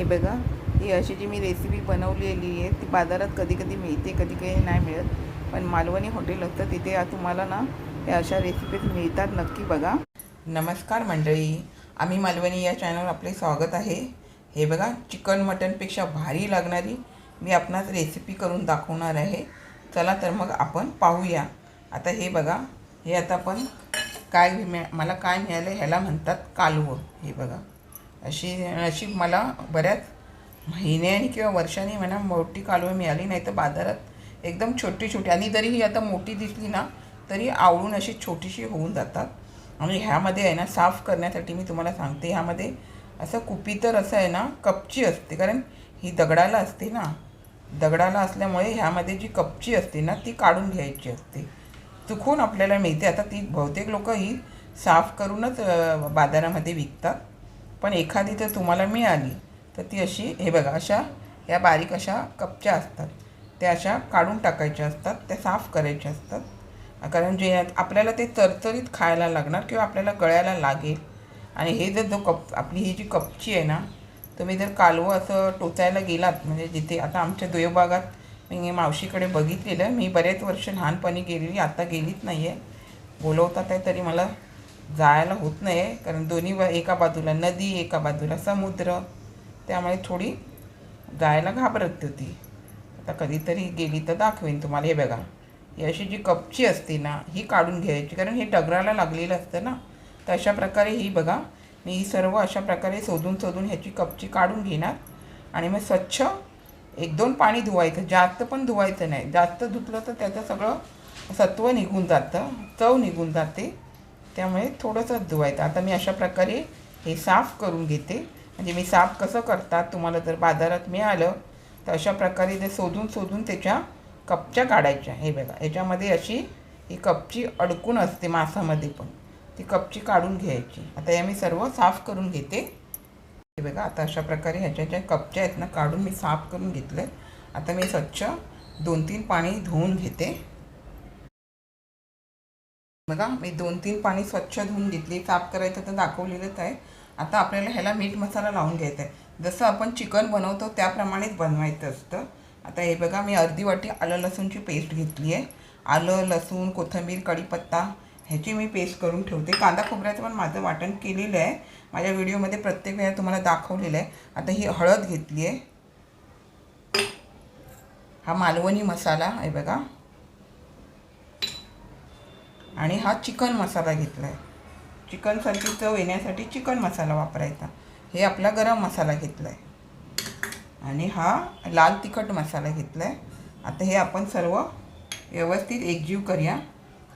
हे बघा ही अशी जी मी रेसिपी बनवलेली आहे ती बाजारात कधी कधी मिळते कधी कधी नाही मिळत. पण मालवणी हॉटेल असतं तिथे तुम्हाला ना या अशा रेसिपीज मिळतात नक्की बघा. नमस्कार मंडळी आम्ही मालवणी या चॅनलवर आपले स्वागत आहे. हे बघा चिकन मटनपेक्षा भारी लागणारी मी आपणास रेसिपी करून दाखवणार आहे. चला तर मग आपण पाहूया. आता हे बघा हे आता आपण काय मला काय मिळालं ह्याला म्हणतात कालवं. हे बघा. अशी अशी मला बऱ्याच महिन्यानी किंवा वर्षांनी म्हणा मोठी कालवं मिळाली नाही तर बाजारात एकदम छोटी छोटी. आणि जरी ही आता मोठी दिसली ना तरी आवळून अशी छोटीशी होऊन जातात. आणि ह्यामध्ये आहे ना साफ करण्यासाठी मी तुम्हाला सांगते ह्यामध्ये असं कुपी तर असं आहे ना कपची असते. कारण ही दगडाला असते ना दगडाला असल्यामुळे ह्यामध्ये जी कपची असते ना ती काढून घ्यायची असते. चुकून आपल्याला मिळते. आता ती बहुतेक लोक ही साफ करूनच बाजारामध्ये विकतात. पण एखादी जर तुम्हाला मिळाली. तर ती अशी हे बघा अशा या बारीक अशा कपच्या असतात. त्या अशा काढून टाकायच्या असतात त्या साफ करायच्या असतात. कारण जे आपल्याला ते चरचरीत खायला लागणार किंवा आपल्याला गळ्याला लागेल. आणि हे जर जो कप आपली ही जी कपची आहे ना तुम्ही जर कालवं असं टोचायला गेलात म्हणजे जिथे आता आमच्या दुयभागात मी मावशीकडे बघितलेलं मी बरेच वर्ष लहानपणी गेलेली आता गेलीच नाही आहे बोलवतात आहे तरी मला जायला होत नाही आहे कारण दोन्ही एका बाजूला नदी एका बाजूला समुद्र. त्यामुळे थोडी जायला घाबरत होती. आता कधीतरी गेली तर दाखवेन तुम्हाला. हे बघा ही अशी जी कपची असते ना ही काढून घ्यायची कारण हे डगराला लागलेलं असतं ना. तर अशा प्रकारे ही बघा मी ही सर्व अशा प्रकारे शोधून शोधून ह्याची कपची काढून घेणार. आणि मग स्वच्छ एक दोन पाणी धुवायचं. जास्त पण धुवायचं नाही. जास्त धुतलं तर त्याचं सगळं सत्व निघून जातं चव निघून जाते. त्यामुळे थोडंसंच धुवायचं. आता मी अशा प्रकारे हे साफ करून घेते. म्हणजे मी साफ कसं करतात तुम्हाला जर बाजारात मिळालं तर अशा प्रकारे ते शोधून शोधून त्याच्या कपच्या काढायच्या. हे बघा याच्यामध्ये अशी ही कपची अडकून असते मासामध्ये पण. ती कपची काढून घ्यायची. आता या मी सर्व साफ करून घेते. हे बघा आता अशा प्रकारे ह्याच्या ज्या कपच्या आहेत ना काढून मी साफ करून घेतलं आता मी स्वच्छ दोन तीन पाणी धुवून घेते. बघा मी दोन तीन पाणी स्वच्छ धुवून घेतली साफ करायचं तर दाखवलेलंच आहे. आता आपल्याला ह्याला मीठ मसाला लावून घ्यायचा आहे. जसं आपण चिकन बनवतो त्याप्रमाणेच बनवायचं असतं. आता हे बघा मी अर्धी वाटी आलं लसूणची पेस्ट घेतली आहे. आलं लसूण कोथिंबीर कढीपत्ता ह्याची मी पेस्ट करून ठेवते. कांदा खोबऱ्याचं पण माझं वाटण केलेलं आहे. माझ्या व्हिडिओमध्ये प्रत्येक वेळा तुम्हाला दाखवलेलं आहे. आता ही हळद घेतली आहे. हा मालवणी मसाला आहे बघा. आणि हा चिकन मसाला घेतला आहे चिकनसारखी चव येण्यासाठी चिकन मसाला वापरायचा. हे आपला गरम मसाला घेतला आहे आणि हा लाल तिखट मसाला घेतला आहे आता हे आपण सर्व व्यवस्थित एकजीव करूया.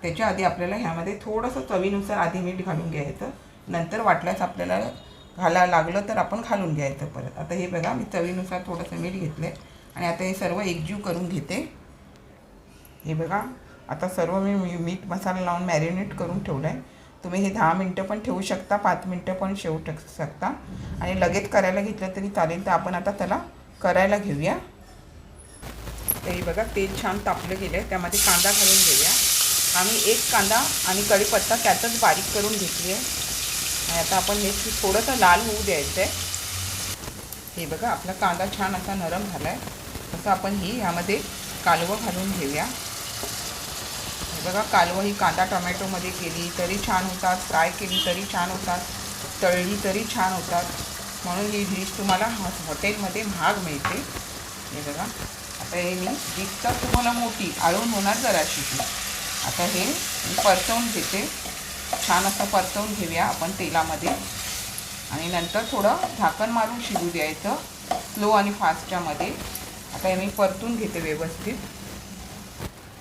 त्याच्या आधी आपल्याला ह्यामध्ये थोडंसं चवीनुसार आधी मीठ घालून घ्यायचं. नंतर वाटल्यास आपल्याला घाला लागलं तर आपण घालून घ्यायचं परत. आता हे बघा मी चवीनुसार थोडंसं मीठ घेतलं आहे आणि आता हे सर्व एकजीव करून घेते. हे बघा आता सर्व मी मीठ मसाला लावून मॅरिनेट करून ठेवलं आहे तुम्ही हे दहा मिनटं पण ठेवू शकता पाच मिनटं पण ठेवू टक शकता. आणि लगेच करायला घेतलं तरी चालेल तर आपण आता त्याला करायला घेऊया. तरी बघा तेल छान तापलं गेलं आहे त्यामध्ये कांदा घालून घेऊया. आम्ही एक कांदा आणि कढीपत्ता त्यातच बारीक करून घेतली आहे. आणि आता आपण हे थोडंसं लाल होऊ द्यायचं आहे हे बघा आपला कांदा छान असा नरम झाला आहे तसं आपण ही ह्यामध्ये कालवं घालून घेऊया. बघा कालवं ही कांदा टोमॅटोमध्ये केली तरी छान होतात. फ्राय केली तरी छान होतात. तळली तरी छान होतात. म्हणून ही डिश तुम्हाला हॉ- हॉटेलमध्ये महाग मिळते. हे बघा. आता हे मी डिश तर तुम्हाला मोठी आळून होणार जराशी ती. आता हे मी परतवून घेते. छान असं परतवून घेऊया आपण तेलामध्ये. आणि नंतर थोडं झाकण मारून शिजू द्यायचं स्लो आणि फास्टच्यामध्ये. आता हे मी परतून घेते व्यवस्थित.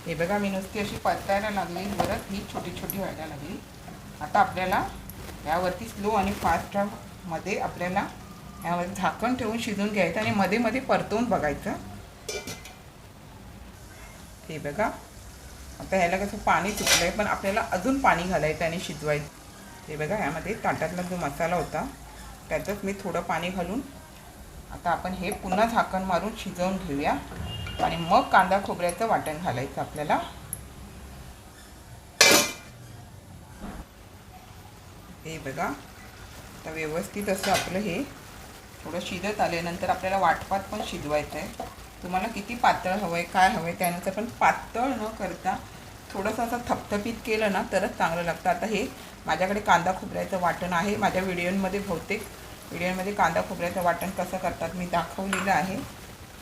हे बघा मी नुसती अशी परतायला लागली. परत ही छोटी छोटी व्हायला लागली. आता आपल्याला यावरती स्लो आणि फास्टमध्ये आपल्याला यावर झाकण ठेवून शिजून घ्यायचं आणि मध्ये मध्ये परतवून बघायचं. हे बघा. आता ह्याला कसं पाणी सुटलं आहे पण आपल्याला अजून पाणी घालायचं आणि शिजवायचं. हे बघा ह्यामध्ये ताटातला जो मसाला होता त्यातच मी थोडं पाणी घालून आता आपण हे पुन्हा झाकण मारून शिजवून घेऊया. आणि मग कांदा खोबऱ्याचं वाटण घालायचं आपल्याला. हे बघा आता व्यवस्थित असं आपलं हे थोडं शिजत आल्यानंतर आपल्याला वाटपात पण शिजवायचं आहे. तुम्हाला किती पातळ हवं आहे काय हवं आहे त्यानुसार पण पातळ न करता थोडंसं असं थपथपीत केलं ना तरच चांगलं लागतं. आता हे माझ्याकडे कांदा खोबऱ्याचं वाटण आहे. माझ्या व्हिडिओमध्ये बहुतेक व्हिडिओमध्ये कांदा खोबऱ्याचं वाटण कसं करतात मी दाखवलेलं आहे.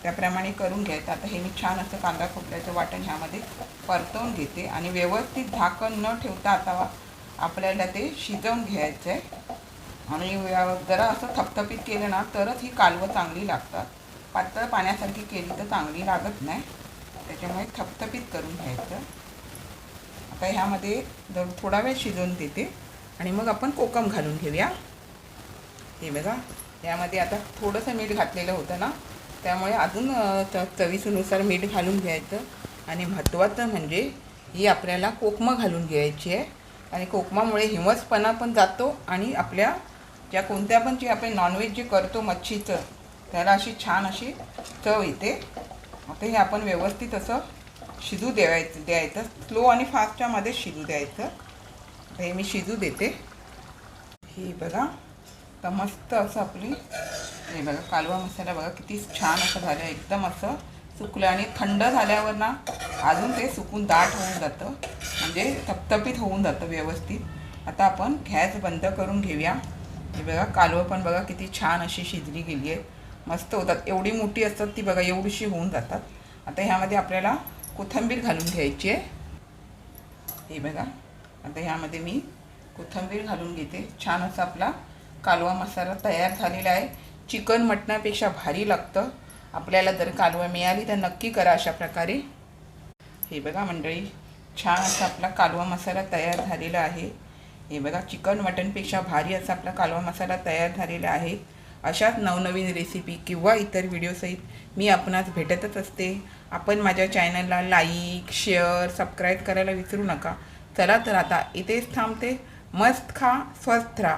त्याप्रमाणे करून घ्यायचं. आता हे मी छान असं कांदा खोबऱ्याचं वाटण ह्यामध्ये परतवून घेते आणि व्यवस्थित झाकण न ठेवता आता आपल्याला ते शिजवून घ्यायचं आहे आणि जरा असं थपथपीत केलं ना तरच ही कालवं चांगली लागतात. पातळ पाण्यासारखी केली तर चांगली लागत नाही. त्याच्यामुळे थपथपीत करून घ्यायचं. आता ह्यामध्ये जर थोडा वेळ शिजवून देते. आणि मग आपण कोकम घालून घेऊया. हे बघा यामध्ये आता थोडंसं मीठ घातलेलं होतं ना त्यामुळे अजून च चवीनुसार मीठ घालून घ्यायचं. आणि महत्त्वाचं म्हणजे ही आपल्याला कोकमा घालून घ्यायची आहे. आणि कोकमामुळे हिमसपणा पण जातो आणि आपल्या ज्या कोणत्या पण जे आपण नॉनव्हेज जे करतो मच्छीचं त्याला अशी छान अशी चव येते. आता हे आपण व्यवस्थित असं शिजू द्यायचं द्यायचं. स्लो आणि फास्टच्यामध्ये शिजू द्यायचं. हे मी शिजू देते. ही बघा तर मस्त असं आपली हे बघा कालवा मसाला बघा किती छान असं झालं एकदम असं सुकलं आणि थंड झाल्यावर ना अजून ते सुकून दाट होऊन जातं. म्हणजे थपथपीत होऊन जातं व्यवस्थित. आता आपण गॅस बंद करून घेऊया. हे बघा कालवं पण बघा किती छान अशी शिजली गेली आहे. मस्त होतात. एवढी मोठी असतात ती बघा एवढीशी होऊन जातात. आता ह्यामध्ये आपल्याला कोथिंबीर घालून घ्यायची आहे. हे बघा. आता ह्यामध्ये मी कोथिंबीर घालून घेते. छान असा आपला कालवा मसाला तयार झालेला आहे. चिकन मटणापेक्षा भारी लागतं. आपल्याला जर कालवा मिळाली तर नक्की करा अशा प्रकारे. हे बघा मंडळी छान असा आपला कालवा मसाला तयार झालेला आहे. हे बघा चिकन मटनपेक्षा भारी असा आपला कालवा मसाला तयार झालेला आहे. अशाच नवनवीन रेसिपी किंवा इतर व्हिडिओसहित मी आपणास भेटतच असते. आपण माझ्या चॅनलला लाईक शेअर सबस्क्राईब करायला विसरू नका. चला तर आता इथेच थांबते. मस्त खा स्वस्थ राहा.